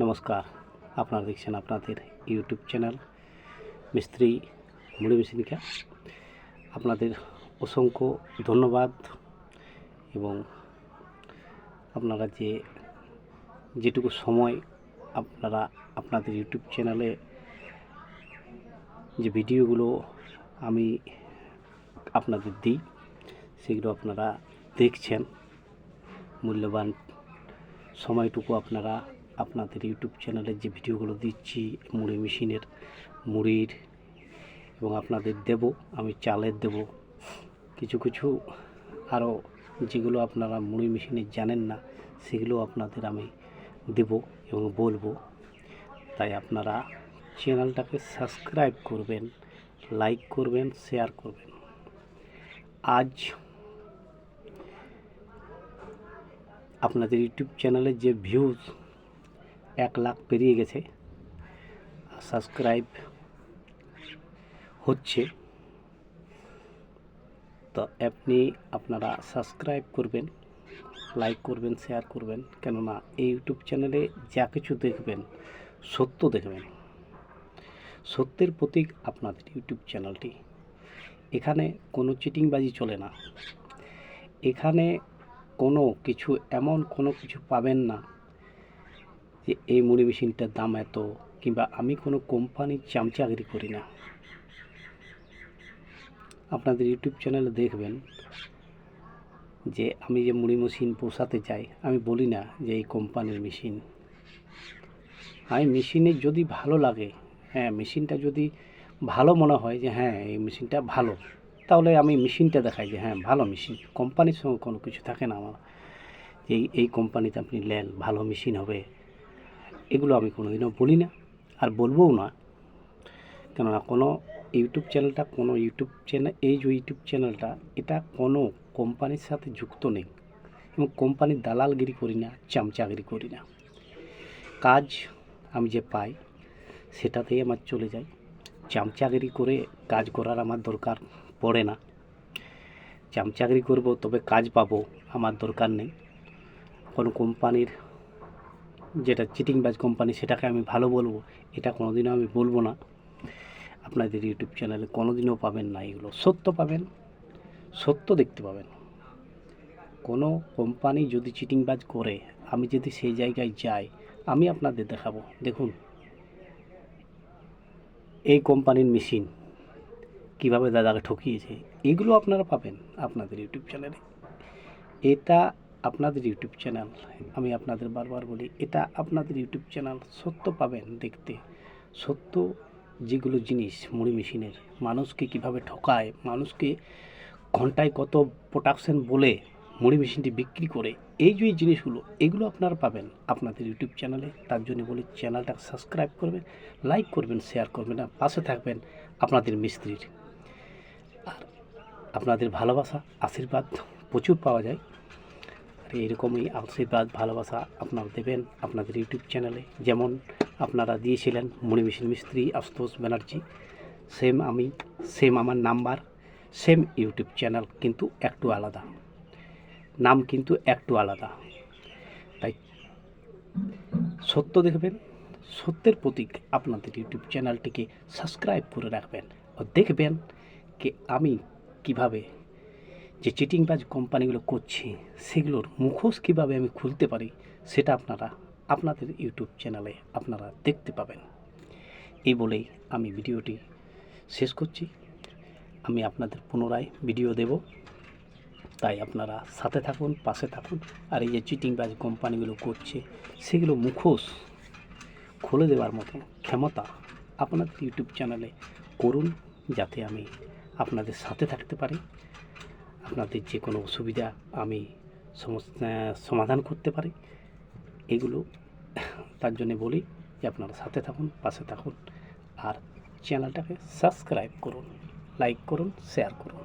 নমস্কার, আপনারা দেখছেন আপনাদের ইউটিউব চ্যানেল মিস্ত্রি মুড়ি মেশিনিকা। আপনাদের অসংখ্য ধন্যবাদ এবং আপনারা যে যেটুকু সময় আপনারা আপনাদের ইউটিউব চ্যানেলে যে ভিডিওগুলো আমি আপনাদের দিই, সেগুলো আপনারা দেখছেন। মূল্যবান সময়টুকু আপনারা আপনাদের ইউটিউব চ্যানেলে যে ভিডিওগুলো দিচ্ছি, মুড়ি মেশিনের মুড়ির এবং আপনাদের দেব, আমি চালের দেব, কিছু কিছু আরও যেগুলো আপনারা মুড়ি মেশিনে জানেন না, সেগুলো আপনাদের আমি দেব এবং বলব। তাই আপনারা চ্যানেলটাকে সাবস্ক্রাইব করবেন, লাইক করবেন, শেয়ার করবেন। আজ আপনাদের ইউটিউব চ্যানেলের যে ভিউজ এক লাখ পেরিয়ে গেছে। সাবস্ক্রাইব হচ্ছে। তো আপনি আপনারা সাবস্ক্রাইব করবেন, লাইক করবেন, শেয়ার করবেন। কেননা এই ইউটিউব চ্যানেলে যা কিছু দেখবেন, সত্য দেখবেন। সত্যের প্রতীক আপনাদের ইউটিউব চ্যানেলটি। এখানে কোনো চিটিংবাজি চলে না। এখানে কোনো কিছু, এমন কোনো কিছু পাবেন না যে এই মুড়ি মেশিনটার দাম এত, কিংবা আমি কোনো কোম্পানির চামচাগিরি করি না। আপনাদের ইউটিউব চ্যানেলে দেখবেন যে আমি যে মুড়ি মেশিন পোষাতে চাই, আমি বলি না যে এই কোম্পানির মেশিন। আমি মেশিনে যদি ভালো লাগে হ্যাঁ মেশিনটা যদি ভালো মনে হয় যে হ্যাঁ এই মেশিনটা ভালো, তাহলে আমি মেশিনটা দেখাই যে হ্যাঁ ভালো মেশিন। কোম্পানির সঙ্গে কোনো কিছু থাকে না আমার, যে এই- এই কোম্পানিতে আপনি নেন, ভালো মেশিন হবে। এগুলো আমি কোনোদিনও বলি না, আর বলবোও না। কেননা কোনো ইউটিউব চ্যানেলটা, কোনো ইউটিউব চ্যানেল এই যে ইউটিউব চ্যানেলটা, এটা কোনো কোম্পানির সাথে যুক্ত নেই। এবং কোম্পানির দালালগিরি করি না, চামচাগিরি করি না। কাজ আমি যে পাই, সেটাতেই আমার চলে যায়। চামচাগিরি করে কাজ করার আমার দরকার পড়ে না। চামচাগিরি করব, তবে কাজ পাবো, আমার দরকার নেই। কোনো কোম্পানির যেটা চিটিংবাজ কোম্পানি সেটাকে আমি ভালো বলব। এটা কোনোদিনও আমি বলব না। আপনাদের ইউটিউব চ্যানেলে কোনোদিনও পাবেন না এগুলো। সত্য পাবেন, সত্য দেখতে পাবেন। কোনো কোম্পানি যদি চিটিংবাজ করে, আমি যদি সেই জায়গায় যাই, আমি আপনাদের দেখাবো। দেখুন, এই কোম্পানির মেশিন কীভাবে দাদাকে ঠকিয়েছে, এগুলো আপনারা পাবেন আপনাদের ইউটিউব চ্যানেলে এটা আপনাদের ইউটিউব চ্যানেল, আমি আপনাদের বারবার বলি, এটা আপনাদের ইউটিউব চ্যানেল সত্য পাবেন দেখতে। সত্য যেগুলো জিনিস মুড়ি মেশিনের, মানুষকে কীভাবে ঠকায়, মানুষকে ঘন্টায় কত প্রোডাকশন বলে মুড়ি মেশিনটি বিক্রি করে, এই যে জিনিসগুলো, এগুলো আপনারা পাবেন আপনাদের ইউটিউব চ্যানেলে। তার জন্য বলি চ্যানেলটা সাবস্ক্রাইব করবেন লাইক করবেন শেয়ার করবেন, আর পাশে থাকবেন আপনাদের মিস্ত্রির। আর আপনাদের ভালোবাসা, আশীর্বাদ প্রচুর পাওয়া যায়। আর এরকমই আশীর্বাদ ভালোবাসা আপনারা দেবেন আপনাদের ইউটিউব চ্যানেলে। যেমন আপনারা দিয়েছিলেন মুড়ি মেশিন মিস্ত্রি আশুতোষ ব্যানার্জি। সেম আমি, সেম আমার নাম্বার, সেম ইউটিউব চ্যানেল কিন্তু একটু আলাদা। নাম কিন্তু একটু আলাদা। তাই সত্য দেখবেন, সত্যের প্রতীক আপনাদের ইউটিউব চ্যানেলটিকে সাবস্ক্রাইব করে রাখবেন। ও দেখবেন কি আমি কীভাবে যে চিটিংবাজ কোম্পানিগুলো করছে, সেগুলোর মুখোশ কীভাবে আমি খুলতে পারি, সেটা আপনারা আপনাদের ইউটিউব চ্যানেলে আপনারা দেখতে পাবেন। এই বলেই আমি ভিডিওটি শেষ করছি। আমি আপনাদের পুনরায় ভিডিও দেব। তাই আপনারা সাথে থাকুন, পাশে থাকুন, আর এই যে চিটিংবাজ কোম্পানিগুলো করছে, সেগুলো মুখোশ খুলে দেওয়ার মতো ক্ষমতা আপনাদের ইউটিউব চ্যানেলে করুন, যাতে আমি আপনাদের সাথে থাকতে পারি। আপনাদের যে কোনো অসুবিধা আমি সমাধান করতে পারি। এগুলো তার জন্যে বলি যে আপনারা সাথে থাকুন, পাশে থাকুন আর চ্যানেলটাকে সাবস্ক্রাইব করুন, লাইক করুন, শেয়ার করুন।